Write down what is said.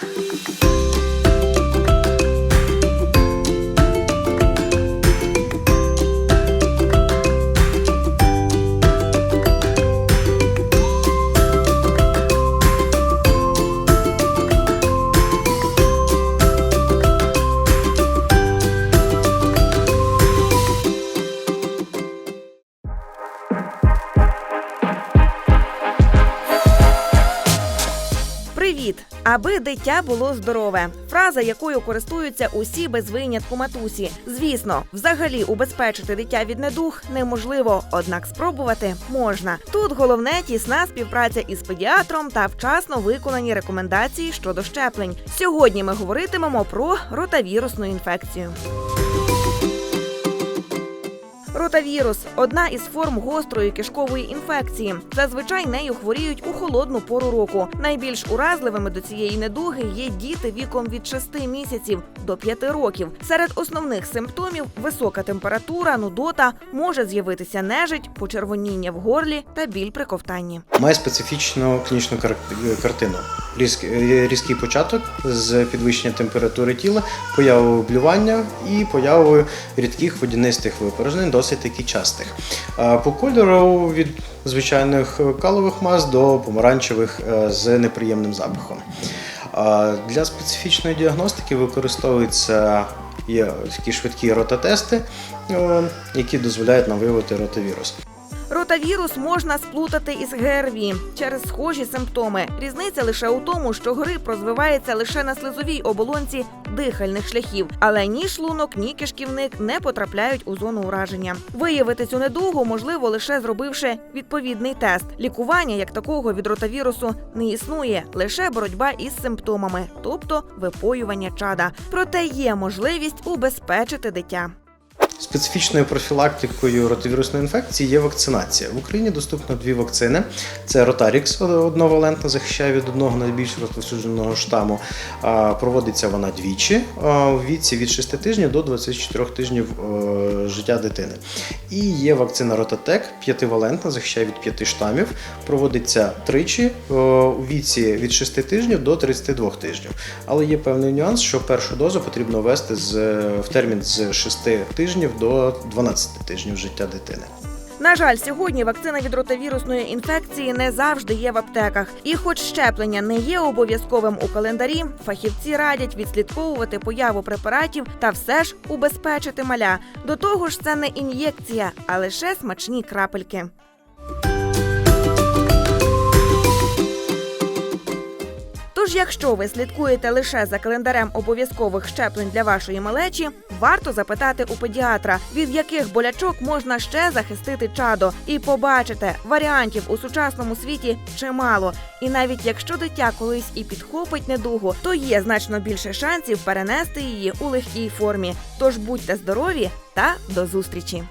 Bye. Привіт! Аби дитя було здорове. Фраза, якою користуються усі без винятку матусі. Звісно, взагалі убезпечити дитя від недуг неможливо, однак спробувати можна. Тут головне тісна співпраця із педіатром та вчасно виконані рекомендації щодо щеплень. Сьогодні ми говоритимемо про ротавірусну інфекцію. Ротавірус одна із форм гострої кишкової інфекції. Зазвичай нею хворіють у холодну пору року. Найбільш уразливими до цієї недуги є діти віком від 6 місяців до 5 років. Серед основних симптомів висока температура, нудота, може з'явитися нежить, почервоніння в горлі та біль при ковтанні. Має специфічну клінічну кар- картину. Е, Різкий початок з підвищенням температури тіла, появою блювання і появою рідких водянистих випорожнень, досить таки частих. По кольору від звичайних калових мас до помаранчевих е, з неприємним запахом. Для специфічної діагностики використовуються такі швидкі рототести, е, які дозволяють нам виявити ротавірус. Ротавірус можна сплутати із ГРВІ через схожі симптоми. Різниця лише у тому, що грип розвивається лише на слизовій оболонці дихальних шляхів, але ні шлунок, ні кишківник не потрапляють у зону ураження. Виявити цю недугу можливо лише зробивши відповідний тест. Лікування як такого від ротавірусу не існує, лише боротьба із симптомами, тобто випоювання чада. Проте є можливість убезпечити дитя. Специфічною профілактикою ротавірусної інфекції є вакцинація. В Україні доступно дві вакцини: це Ротарікс одновалентна, захищає від одного найбільш розповсюдженого штаму. Проводиться вона двічі у віці від 6 тижнів до 24 тижнів е, життя дитини. І є вакцина Ротатек, п'ятивалентна, захищає від п'яти штамів. Проводиться тричі е, у віці від 6 тижнів до 32 тижнів. Але є певний нюанс, що першу дозу потрібно ввести з, в термін з 6 тижнів до 12 тижнів життя дитини. На жаль, сьогодні вакцина від ротавірусної інфекції не завжди є в аптеках. І, хоч щеплення не є обов'язковим у календарі, фахівці радять відслідковувати появу препаратів та все ж убезпечити маля. До того ж, це не ін'єкція, а лише смачні крапельки. Тож, якщо ви слідкуєте лише за календарем обов'язкових щеплень для вашої малечі, варто запитати у педіатра, від яких болячок можна ще захистити чадо, і побачите, варіантів у сучасному світі чимало. І навіть якщо дитя колись і підхопить недугу, то є значно більше шансів перенести її у легкій формі. Тож будьте здорові та до зустрічі!